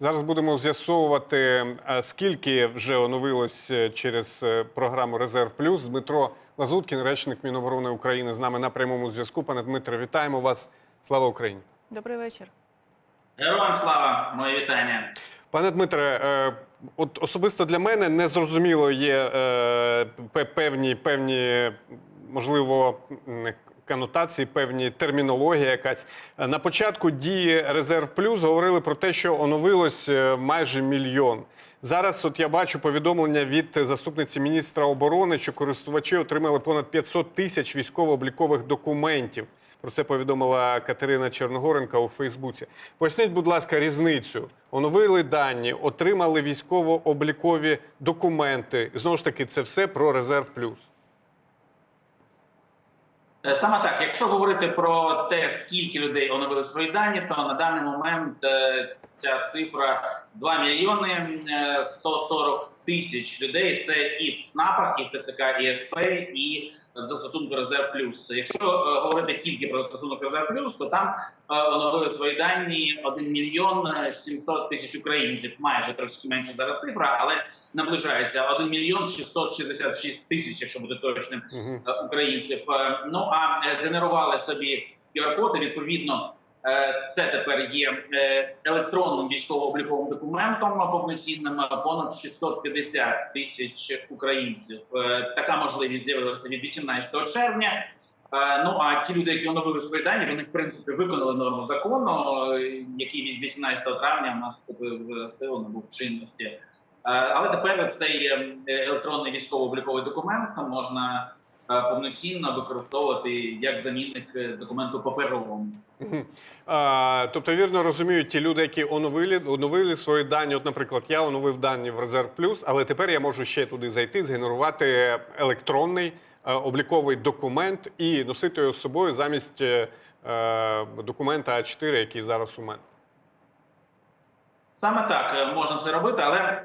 Зараз будемо з'ясовувати, е, скільки вже оновилось е, через е, програму Резерв Плюс. Дмитро Лазуткін, речник Міноборони України, з нами на прямому зв'язку. Пане Дмитре, вітаємо вас. Слава Україні! Добрий вечір. Героям слава, моє вітання. Пане Дмитре, от особисто для мене незрозуміло є певні, певні, можливо, конотації, певні термінологія якась. Е, На початку дії Резерв Плюс говорили про те, що оновилось е, майже мільйон. Зараз, от я бачу повідомлення від заступниці міністра оборони, що користувачі отримали понад 500 тисяч військово-облікових документів. Про це повідомила Катерина Черногоренка у Фейсбуці. Поясніть, будь ласка, різницю. Оновили дані, отримали військово-облікові документи. Знову ж таки, це все про резерв плюс. Е, Саме так, якщо говорити про те, скільки людей оновили свої дані, то на даний момент е, ця цифра 2 мільйони е, 140 тисяч людей. Це і в ЦНАПах, і в ТЦК, і СП, і застосунку Резерв Плюс. Якщо е, говорити тільки про застосунок Резерв Плюс, то там е, оновили свої дані 1 мільйон е, 700 тисяч українців. Майже трошки менше зараз цифра, але наближається 1 мільйон 666 тисяч, якщо бути точним. Е, українців. Е, Ну а е, згенерували собі QR-коди. Відповідно, е, це тепер є е, електронним військово-обліковим документом повноцінним е, понад 650 тисяч українців. Е, Така можливість з'явилася від 18 червня. Е, Ну а ті люди, які оновили свої дані, вони в принципі виконали норму закону, е, який від 18 травня в нас в силу набув чинності. Е, Але тепер цей е, електронний військово-обліковий документ можна е, повноцінно використовувати як замінник е, документу паперовому. Тобто, вірно розуміють ті люди, які оновили, оновили свої дані. От, наприклад, я оновив дані в Резерв Плюс, але тепер я можу ще туди зайти, згенерувати електронний е, обліковий документ і носити його з собою замість е, е, документа А4, який зараз у мене. Саме так е, можна це робити, але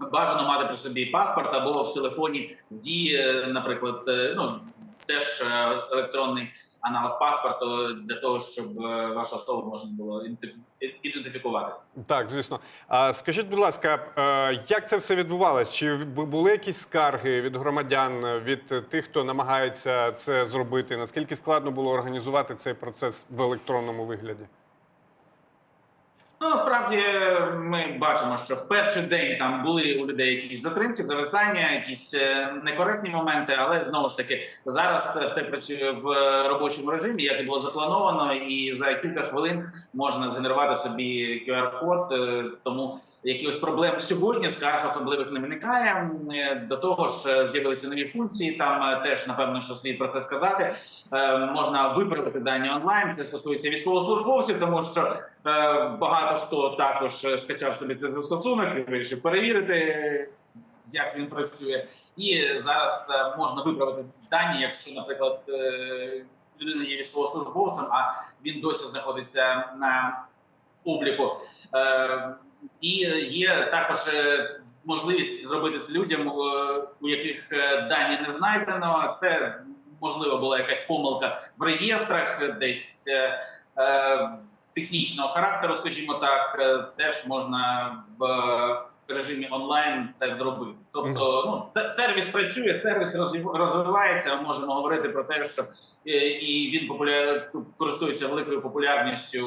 бажано мати при собі паспорт або в телефоні в дії, е, наприклад, е, ну теж е, електронний аналог паспорту для того, щоб вашу особу можна було ідентифі- ідентифікувати. Так, звісно. А скажіть, будь ласка, як це все відбувалось? Чи були якісь скарги від громадян, від тих, хто намагається це зробити? Наскільки складно було організувати цей процес в електронному вигляді? Ну, насправді ми бачимо, що в перший день там були у людей якісь затримки, зависання, якісь е, некоректні моменти, але знову ж таки зараз все працює в робочому режимі, як і було заплановано, і за кілька хвилин можна згенерувати собі QR-код. е, Тому якихось проблем сьогодні скарг особливих не виникає. Е, До того ж, з'явилися нові функції. Там теж напевно, що слід про це сказати. Можна виправити дані онлайн. Це стосується військовослужбовців, тому що багато хто також е, скачав собі цей застосунок і вирішив перевірити, як він працює. І зараз е, можна виправити дані, якщо, наприклад, е, людина є військовослужбовцем, а він досі знаходиться на обліку. Е, І є також е, можливість зробити це людям, е, у яких е, дані не знайдено. Це можливо була якась помилка в реєстрах, десь е, е, технічного характеру, скажімо так, е, теж можна в е, режимі онлайн це зробити. Тобто, ну сервіс працює, сервіс розвив- розвивається. Ми можемо говорити про те, що е, і він популяр користується великою популярністю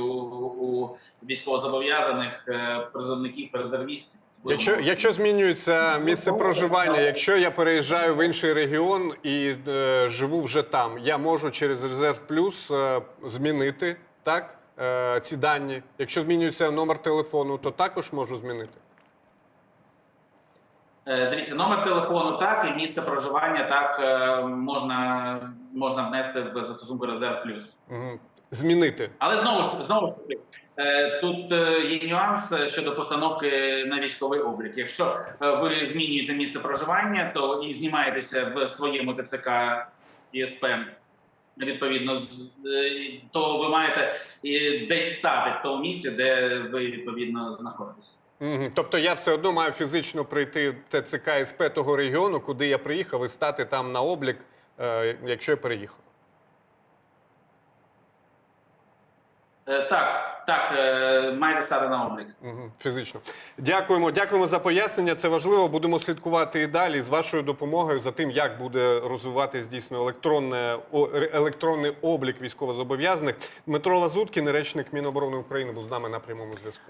у військовозобов'язаних призовників, резервістів. Якщо, якщо змінюється місце проживання, якщо я переїжджаю в інший регіон і е, живу вже там, я можу через резерв плюс е, змінити так, е, ці дані. Якщо змінюється номер телефону, то також можу змінити. Е, Дивіться, номер телефону так і місце проживання так е, можна, можна внести в застосунку Резерв Плюс. Угу. Змінити. Але знову ж знову ж таки, тут є нюанс щодо постановки на військовий облік. Якщо ви змінюєте місце проживання, то і знімаєтеся в своєму ТЦК ІСП. Відповідно, е, то ви маєте десь стати в тому місці, де ви відповідно знаходитеся. Угу. Тобто я все одно маю фізично прийти в ТЦК СП того регіону, куди я приїхав, і стати там на облік, е, якщо я переїхав. Так, так, е, маєте стати на облік. Фізично. Дякуємо, дякуємо за пояснення. Це важливо. Будемо слідкувати і далі з вашою допомогою за тим, як буде розвиватись дійсно електронне електронний облік військовозобов'язаних. Дмитро Лазуткін, речник Міноборони України, був з нами на прямому зв'язку.